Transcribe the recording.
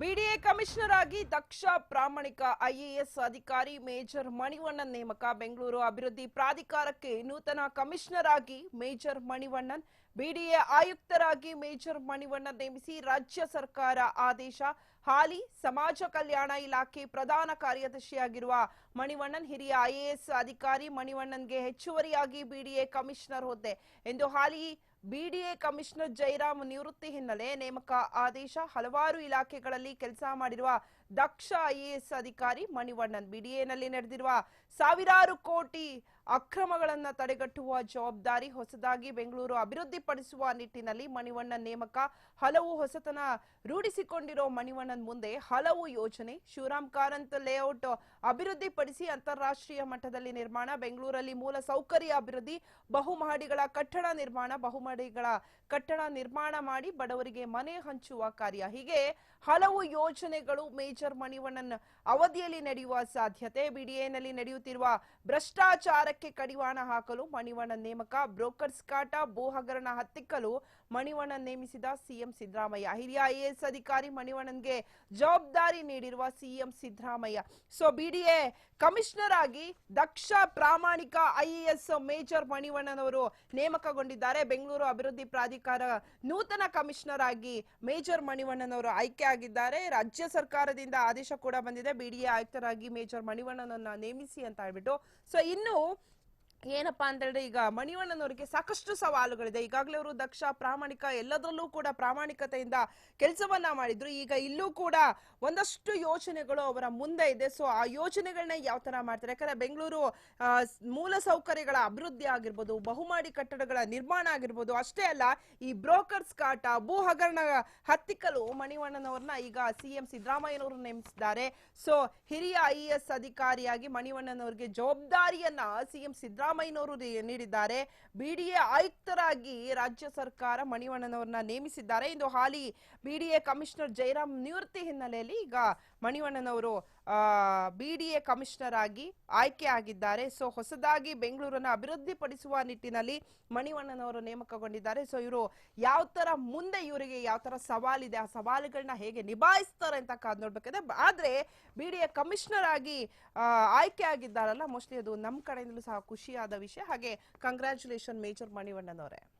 BDA commissioner ಆಗಿ ದಕ್ಷ ಪ್ರಾಮಾಣಿಕ ಐಎಎಸ್ ಅಧಿಕಾರಿ ಮೇಜರ್ ಮಣಿವಣ್ಣನ್ ನೇಮಕ. ಬೆಂಗಳೂರು ಅಭಿವೃದ್ಧಿ ಪ್ರಾಧಿಕಾರಕ್ಕೆ ನೂತನ ಕಮಿಷನರ್ ಆಗಿ ಮೇಜರ್ ಮಣಿವಣ್ಣನ್, ಬಿಡಿಎ ಆಯುಕ್ತರಾಗಿ ಮೇಜರ್ ಮಣಿವಣ್ಣನ್ ನೇಮಿಸಿ ರಾಜ್ಯ ಸರ್ಕಾರ ಆದೇಶ. ಹಾಲಿ ಸಮಾಜ ಕಲ್ಯಾಣ ಇಲಾಖೆ ಪ್ರಧಾನ ಕಾರ್ಯದರ್ಶಿಯಾಗಿರುವ ಮಣಿವಣ್ಣನ್, ಹಿರಿಯ ಐಎಎಸ್ ಅಧಿಕಾರಿ ಮಣಿವಣ್ಣನ್ಗೆ ಹೆಚ್ಚುವರಿಯಾಗಿ ಬಿಡಿಎ ಕಮಿಷನರ್ ಹುದ್ದೆ. ಎಂದು ಹಾಲಿ ಬಿಡಿಎ ಕಮಿಷನರ್ ಜೈರಾಮ್ ನಿವೃತ್ತಿ ಹಿನ್ನೆಲೆ ನೇಮಕ ಆದೇಶ. ಹಲವಾರು ಇಲಾಖೆಗಳಲ್ಲಿ ಕೆಲಸ ಮಾಡಿರುವ ದಕ್ಷ ಐಎಎಸ್ ಅಧಿಕಾರಿ ಮಣಿವಣ್ಣನ್ ಬಿಡಿಎನಲ್ಲಿ ನಡೆದಿರುವ ಸಾವಿರಾರು ಕೋಟಿ ಅಕ್ರಮಗಳನ್ನ ತಡೆಗಟ್ಟುವ ಜವಾಬ್ದಾರಿ ಹೊಸದಾಗಿ ಬೆಂಗಳೂರು ಅಭಿವೃದ್ಧಿಪಡಿಸುವ ನಿಟ್ಟಿನಲ್ಲಿ ಮಣಿವಣ್ಣ ನೇಮಕ, ಹಲವು ಹೊಸತನ ರೂಢಿಸಿಕೊಂಡಿರೋ ಮಣಿವಣ್ಣನ್ ಮುಂದೆ ಹಲವು ಯೋಜನೆ, ಶಿವರಾಮ್ ಕಾರಂತ್ ಲೇಔಟ್ ಅಭಿವೃದ್ಧಿಪಡಿಸಿ ಅಂತಾರಾಷ್ಟ್ರೀಯ ಮಟ್ಟದಲ್ಲಿ ನಿರ್ಮಾಣ, ಬೆಂಗಳೂರಲ್ಲಿ ಮೂಲ ಸೌಕರ್ಯ ಅಭಿವೃದ್ಧಿ, ಬಹುಮಹಡಿಗಳ ಕಟ್ಟಡ ನಿರ್ಮಾಣ, ಬಹುಮಹಡಿಗಳ ಕಟ್ಟಡ ನಿರ್ಮಾಣ ಮಾಡಿ ಬಡವರಿಗೆ ಮನೆ ಹಂಚುವ ಕಾರ್ಯ. ಹೀಗೆ ಹಲವು ಯೋಜನೆಗಳು ಮೇಜರ್ ಮಣಿವಣ್ಣನ್ ಅವಧಿಯಲ್ಲಿ ನಡೆಯುವ ಸಾಧ್ಯತೆ. ಬಿಡಿಎನಲ್ಲಿ ನಡೆಯುತ್ತಿರುವ ಭ್ರಷ್ಟಾಚಾರಕ್ಕೆ ಕಡಿವಾಣ ಹಾಕಲು ಮಣಿವಣ್ಣ ನೇಮಕ ಬ್ರೋಕರ್ಸ್ ಕಾಟ ಭೂ ಹಗರಣ ಹತ್ತಿಕ್ಕಲು ಮಣಿವಣ್ಣ ನೇಮಿಸಿದ ಸಿಎಂ ಸಿದ್ದರಾಮಯ್ಯ. ಹಿರಿಯ ಐಎಎಸ್ ಅಧಿಕಾರಿ ಮಣಿವಣ್ಣನ್ಗೆ ಜವಾಬ್ದಾರಿ ನೀಡಿರುವ CM Siddaramaiah. So BDA commissioner ಆಗಿ ದಕ್ಷ ಪ್ರಾಮಾಣಿಕ ಐಎಎಸ್ ಮೇಜರ್ ಮಣಿವಣ್ಣನ್ ಅವರು ನೇಮಕಗೊಂಡಿದ್ದಾರೆ. ಬೆಂಗಳೂರು ಅಭಿವೃದ್ಧಿ ಪ್ರಾಧಿಕಾರ ನೂತನ ಕಮಿಷನರ್ ಆಗಿ ಮೇಜರ್ ಮಣಿವಣ್ಣನ್ ಅವರು ಆಯ್ಕೆ ಆಗಿದ್ದಾರೆ. ರಾಜ್ಯ ಸರ್ಕಾರದಿಂದ ಆದೇಶ ಕೂಡ ಬಂದಿದೆ. ಬಿಡಿಎ ಆಯುಕ್ತರಾಗಿ ಮೇಜರ್ ಮಣಿವಣ್ಣನನ್ನ ನೇಮಿಸಿ ಅಂತ ಹೇಳ್ಬಿಟ್ಟು. ಸೊ ಇನ್ನು ಏನಪ್ಪಾ ಅಂತ ಹೇಳಿದ್ರೆ ಈಗ ಮಣಿವಣ್ಣನವರಿಗೆ ಸಾಕಷ್ಟು ಸವಾಲುಗಳಿದೆ. ಈಗಾಗಲೇ ಅವರು ದಕ್ಷ, ಪ್ರಾಮಾಣಿಕ, ಎಲ್ಲದರಲ್ಲೂ ಕೂಡ ಪ್ರಾಮಾಣಿಕತೆಯಿಂದ ಕೆಲಸವನ್ನ ಮಾಡಿದ್ರು. ಈಗ ಇಲ್ಲೂ ಕೂಡ ಒಂದಷ್ಟು ಯೋಜನೆಗಳು ಅವರ ಮುಂದೆ ಇದೆ. ಸೊ ಆ ಯೋಜನೆಗಳನ್ನ ಯಾವ ತರ ಮಾಡ್ತಾರೆ? ಯಾಕಂದ್ರೆ ಬೆಂಗಳೂರು ಮೂಲ ಸೌಕರ್ಯಗಳ ಅಭಿವೃದ್ಧಿ ಆಗಿರ್ಬೋದು, ಬಹುಮಾಡಿ ಕಟ್ಟಡಗಳ ನಿರ್ಮಾಣ ಆಗಿರ್ಬೋದು, ಅಷ್ಟೇ ಅಲ್ಲ, ಈ ಬ್ರೋಕರ್ಸ್ ಕಾಟ, ಭೂ ಹಗರಣ ಹತ್ತಿಕ್ಕಲು ಮಣಿವಣ್ಣನವ್ರನ್ನ ಈಗ ಸಿಎಂ ಸಿದ್ದರಾಮಯ್ಯನವರು ನೇಮಿಸಿದ್ದಾರೆ. ಸೊ ಹಿರಿಯ ಐಎಎಸ್ ಅಧಿಕಾರಿಯಾಗಿ ಮಣಿವಣ್ಣನವರಿಗೆ ಜವಾಬ್ದಾರಿಯನ್ನ ಸಿಎಂ ಸಿದ್ದರಾಮಯ್ಯನವರು ನೀಡಿದ್ದಾರೆ. ಬಿಡಿಎ ಆಯುಕ್ತರಾಗಿ ರಾಜ್ಯ ಸರ್ಕಾರ ಮಣಿವಣ್ಣನವರನ್ನ ನೇಮಿಸಿದ್ದಾರೆ. ಇಂದು ಹಾಲಿ ಬಿಡಿಎ ಕಮಿಷನರ್ ಜಯರಾಮ್ ನಿವೃತ್ತಿ ಹಿನ್ನೆಲೆಯಲ್ಲಿ ಈಗ ಮಣಿವಣ್ಣನವರು ಬಿಡಿಎ ಕಮಿಷನರ್ ಆಗಿ ಆಯ್ಕೆ ಆಗಿದ್ದಾರೆ. ಸೊ, ಹೊಸದಾಗಿ ಬೆಂಗಳೂರನ್ನ ಅಭಿವೃದ್ಧಿಪಡಿಸುವ ನಿಟ್ಟಿನಲ್ಲಿ ಮಣಿವಣ್ಣನವರು ನೇಮಕಗೊಂಡಿದ್ದಾರೆ. ಸೊ, ಇವರು ಯಾವ ತರ ಮುಂದೆ ಇವರಿಗೆ ಯಾವ ತರ ಸವಾಲಿದೆ, ಆ ಸವಾಲುಗಳನ್ನ ಹೇಗೆ ನಿಭಾಯಿಸ್ತಾರೆ ಅಂತ ಕಾದ್ ನೋಡ್ಬೇಕಿದೆ. ಆದ್ರೆ, ಬಿಡಿಎ ಕಮಿಷನರ್ ಆಗಿ ಆಯ್ಕೆ ಆಗಿದ್ದಾರಲ್ಲ, ಮೋಸ್ಟ್ಲಿ ಅದು ನಮ್ಮ ಕಡೆಯಿಂದಲೂ ಸಹ ಖುಷಿಯಾದ ವಿಷಯ. ಹಾಗೆ ಕಂಗ್ರ್ಯಾಚುಲೇಷನ್ ಮೇಜರ್ ಮಣಿವಣ್ಣನವರೇ.